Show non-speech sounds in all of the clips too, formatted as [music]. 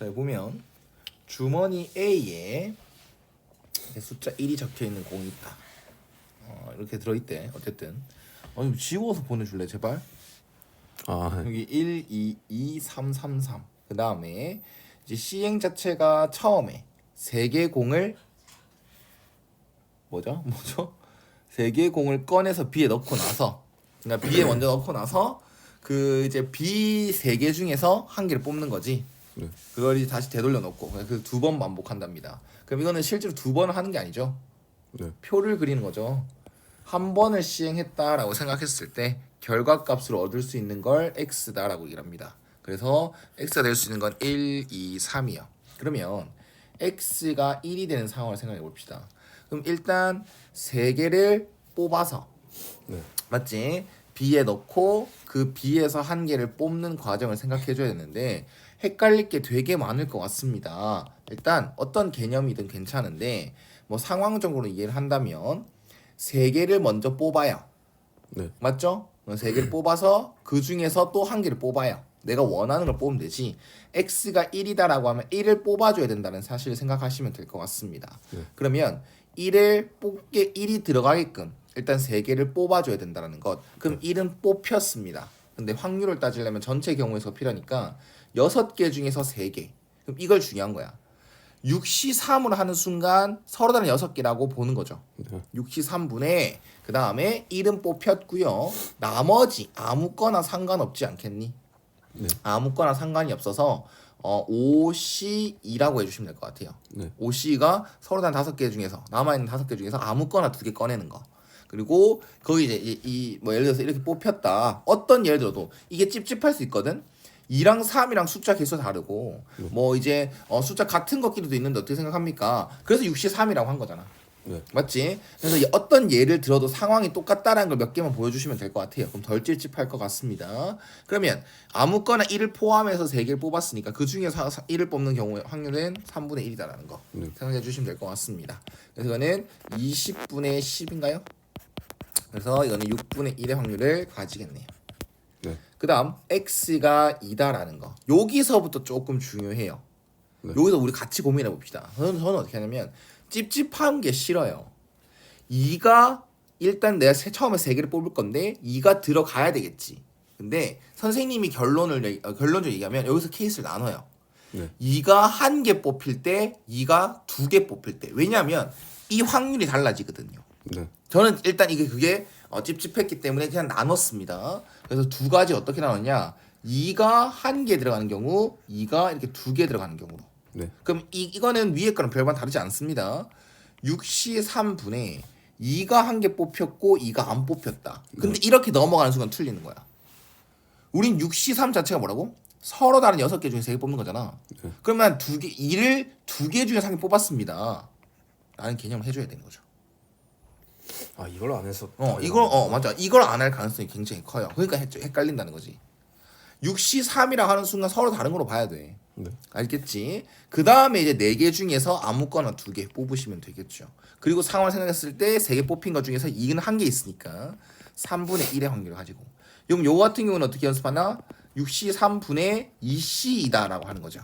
자 여기 보면 주머니 A에 숫자 1이 적혀 있는 공이 있다. 어, 이렇게 들어 있대. 어쨌든 어, 좀 지워서 보내 줄래 제발. 아, 여기 1, 2, 2, 3, 3, 3. 그 다음에 이제 시행 자체가 처음에 세 개 공을 뭐죠? [laughs] 뭐죠? 세 개 공을 꺼내서 B에 넣고 나서 그러니까 B에 먼저 넣고 나서 그 이제 B 세 개 중에서 한 개를 뽑는 거지. 네. 그걸 다시 되돌려 놓고 그 두 번 반복한답니다. 그럼 이거는 실제로 두 번을 하는 게 아니죠. 네. 표를 그리는 거죠. 한 번을 시행했다라고 생각했을 때 결과 값을 얻을 수 있는 걸 x다라고 얘기를 합니다. 그래서 x가 될 수 있는 건 1, 2, 3이요. 그러면 x가 1이 되는 상황을 생각해 봅시다. 그럼 일단 세 개를 뽑아서 네. 맞지? B에 넣고 그 B에서 한 개를 뽑는 과정을 생각해 줘야 되는데 헷갈릴 게 되게 많을 것 같습니다. 일단 어떤 개념이든 괜찮은데 뭐 상황적으로 이해를 한다면 세 개를 먼저 뽑아요. 네. 맞죠? 어, 세 개를 뽑아서 그 중에서 또 한 개를 뽑아요. 내가 원하는 걸 뽑으면 되지. x가 1이다라고 하면 1을 뽑아줘야 된다는 사실을 생각하시면 될 것 같습니다. 네. 그러면 1을 뽑게 1이 들어가게끔 일단 세 개를 뽑아줘야 된다는 것. 그럼 1은 뽑혔습니다. 근데 확률을 따지려면 전체 경우에서 필요하니까 여섯 개 중에서 세 개. 그럼 이걸 중요한 거야. 6시 3을 하는 순간 서로 다른 여섯 개라고 보는 거죠. 네. 6시 3분에 그 다음에 1은 뽑혔고요. 나머지 아무거나 상관없지 않겠니? 네. 아무거나 상관이 없어서 어, 5C이라고 해주시면 될 것 같아요. 네. 5C가 서로 다른 다섯 개 중에서 남아있는 다섯 개 중에서 아무거나 두 개 꺼내는 거. 그리고 거기 이제 이 뭐 예를 들어서 이렇게 뽑혔다. 어떤 예를 들어도 이게 찝찝할 수 있거든. 2랑 3이랑 숫자 개수 다르고 뭐 이제 어, 숫자 같은 것끼리도 있는데 어떻게 생각합니까? 그래서 6시 3이라고 한 거잖아. 네. 맞지? 그래서 이 어떤 예를 들어도 상황이 똑같다라는 걸 몇 개만 보여주시면 될 것 같아요. 그럼 덜 찝찝할 것 같습니다. 그러면 아무거나 1을 포함해서 3개를 뽑았으니까 그 중에서 1을 뽑는 경우의 확률은 3분의 1이다라는 거 네. 생각해 주시면 될 것 같습니다. 그래서 이거는 20분의 10인가요? 그래서 이거는 6분의 1의 확률을 가지겠네요. 네. 그 다음 x가 2다라는 거 여기서부터 조금 중요해요 네. 여기서 우리 같이 고민해 봅시다 저는, 저는 어떻게 하냐면 찝찝한 게 싫어요 2가 일단 내가 세- 처음에 세 개를 뽑을 건데 2가 들어가야 되겠지 근데 선생님이 결론을 어, 결론적으로 얘기하면 여기서 케이스를 나눠요 네. 2가 한 개 뽑힐 때 2가 두 개 뽑힐 때 왜냐하면 이 확률이 달라지거든요 네. 저는 일단 이게 그게 어, 찝찝했기 때문에 그냥 나눴습니다. 그래서 두 가지 어떻게 나눴냐? 2가 한 개 들어가는 경우, 2가 이렇게 두 개 들어가는 경우로. 네. 그럼 이, 이거는 위에 거랑 별반 다르지 않습니다. 6시 3분에 2가 한 개 뽑혔고 2가 안 뽑혔다. 근데 이렇게 넘어가는 순간 틀리는 거야. 우린 6시 3 자체가 뭐라고? 서로 다른 여섯 개 중에 세개 뽑는 거잖아. 네. 그러면 두 개, 2를 두개 중에 한개 뽑았습니다. 라는 개념을 해줘야 되는 거죠. 아, 이걸 안 해서 어 이걸 어 맞아 이걸 안 할 가능성이 굉장히 커요. 그러니까 헷, 헷갈린다는 거지. 6시 3이라 하는 순간 서로 다른 걸로 봐야 돼. 네. 알겠지? 그 다음에 이제 네 개 중에서 아무거나 두 개 뽑으시면 되겠죠. 그리고 상황을 생각했을 때 세 개 뽑힌 것 중에서 2는 한 개 있으니까 3분의 1의 확률을 가지고. 그럼 요거 같은 경우는 어떻게 연습하나? 6시 3분의 2C이다라고 하는 거죠.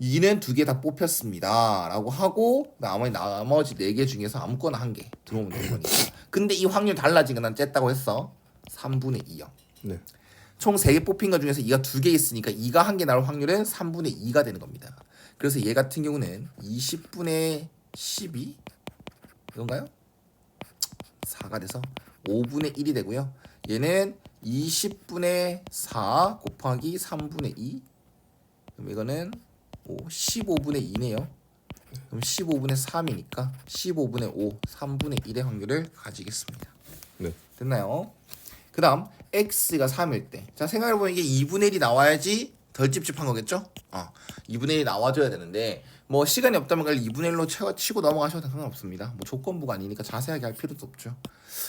2는 두 개 다 뽑혔습니다. 라고 하고 나머지 나머지 네개 중에서 아무거나 한 개 들어오면 되는 거니까. 근데 이 확률 달라지는 건난 쨌다고 했어. 3분의 2요. 네. 총 3개 뽑힌 것 중에서 2가 두개 있으니까 2가 한 개 나올 확률은 3분의 2가 되는 겁니다. 그래서 얘 같은 경우는 20분의 12 이건가요? 4가 돼서 5분의 1이 되고요. 얘는 20분의 4 곱하기 3분의 2 그럼 이거는 5, 15분의 2네요. 그럼 15분의 3이니까 15분의 5, 3분의 1의 확률을 가지겠습니다. 네. 됐나요? 그 다음 x가 3일 때. 자 생각해보면 이게 2분의 1이 나와야지 덜 찝찝한 거겠죠? 어, 2분의 1이 나와줘야 되는데 뭐 시간이 없다면 그걸 2분의 1로 채워, 치고 넘어가셔도 상관없습니다. 뭐 조건부가 아니니까 자세하게 할 필요도 없죠.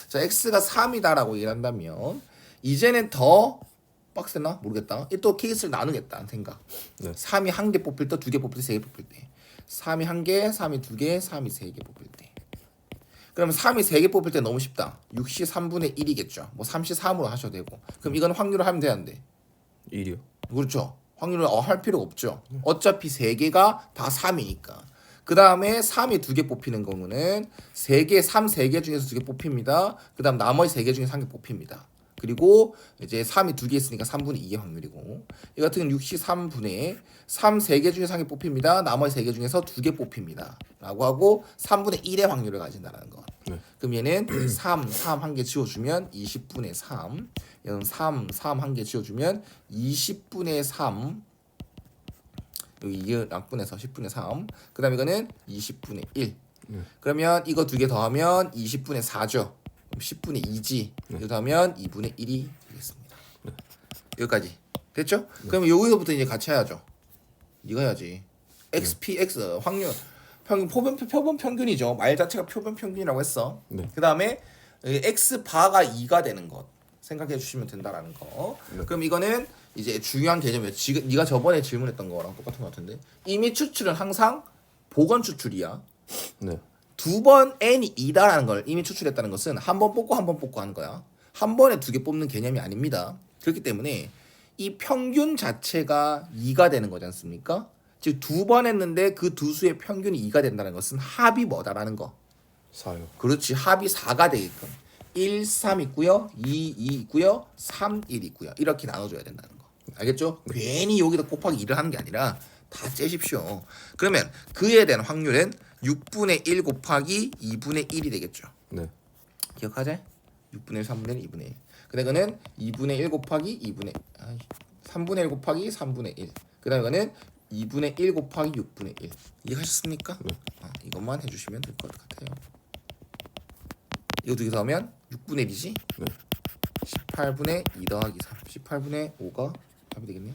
자 x가 3이다라고 얘기를 한다면 이제는 더 빡세나? 모르겠다. 이또 케이스를 나누겠다는 생각. 네. 3이 한 개 뽑힐 때, 두 개 뽑힐 때, 세 개 뽑힐 때. 3이 한 개, 3이 두 개, 3이 세 개 뽑힐 때. 그러면 3이 3개 뽑힐 때 너무 쉽다. 6시 3분의 1이겠죠. 뭐 3시 3으로 하셔도 되고. 그럼 이건 확률을 하면 돼? 1이요. 그렇죠. 확률을 어, 할 필요 없죠. 어차피 세 개가 다 3이니까. 그 다음에 3이 두 개 뽑히는 경우는 세 개, 3, 세개 중에서 두 개 뽑힙니다. 그 다음 나머지 세개 중에서 한 개 뽑힙니다. 그리고 이제 3이 두 개 있으니까 3분의 2의 확률이고 이 같은 경우는 63분의 3세개 중에서 한개 뽑힙니다. 나머지 세개 중에서 두개 뽑힙니다. 라고 하고 3분의 1의 확률을 가진다는 거. 네. 그럼 얘는 3, 3 한 개 지워주면 20분의 3 얘는 3, 3 한 개 지워주면 20분의 3 여기 이게 약분해서 10분의 3. 그 다음에 이거는 20분의 1. 네. 그러면 이거 두 개 더하면 20분의 4죠. 그럼 10분의 2지. 이거 더하면 2분의 1이 되겠습니다. 여기까지. 됐죠? 그러면 여기서부터 이제 같이 해야죠. 이거 해야지. XPX 확률 평균 표본 표본 평균이죠. 말 자체가 표본 평균이라고 했어. 네. 그 다음에 X 바가 2가 되는 것 생각해 주시면 된다라는 거. 네. 그럼 이거는 이제 중요한 개념이에요. 지금 네가 저번에 질문했던 거랑 똑같은 것 같은데 이미 추출은 항상 보건 추출이야. 네. 두 번 n이 2다라는 걸 이미 추출했다는 것은 한 번 뽑고 한 번 뽑고 하는 거야. 한 번에 두 개 뽑는 개념이 아닙니다. 그렇기 때문에 이 평균 자체가 2가 되는 거지 않습니까? 즉 두 번 했는데 그 두 수의 평균이 2가 된다는 것은 합이 뭐다라는 거. 사요. 그렇지 합이 4가 되게끔 1, 3 있고요 2, 2 있고요 3, 1 있고요 이렇게 나눠줘야 된다는 거 알겠죠? 괜히 여기다 곱하기 2를 하는 게 아니라 다 째십시오 그러면 그에 대한 확률은 6분의 1 곱하기 2분의 1이 되겠죠 네. 기억하자 6분의 1, 3분의 1, 2분의 1 근데 이거는 2분의 1 곱하기 2분의 아이, 3분의 1 곱하기 3분의 1 그다음 이거는 2분의 1 곱하기 6분의 1 이해하셨습니까? 네. 아, 이것만 해주시면 될 것 같아요 이거 두개 더하면 6분의 1이지? 네. 18분의 2 더하기 3 18분의 5가 답이 되겠네요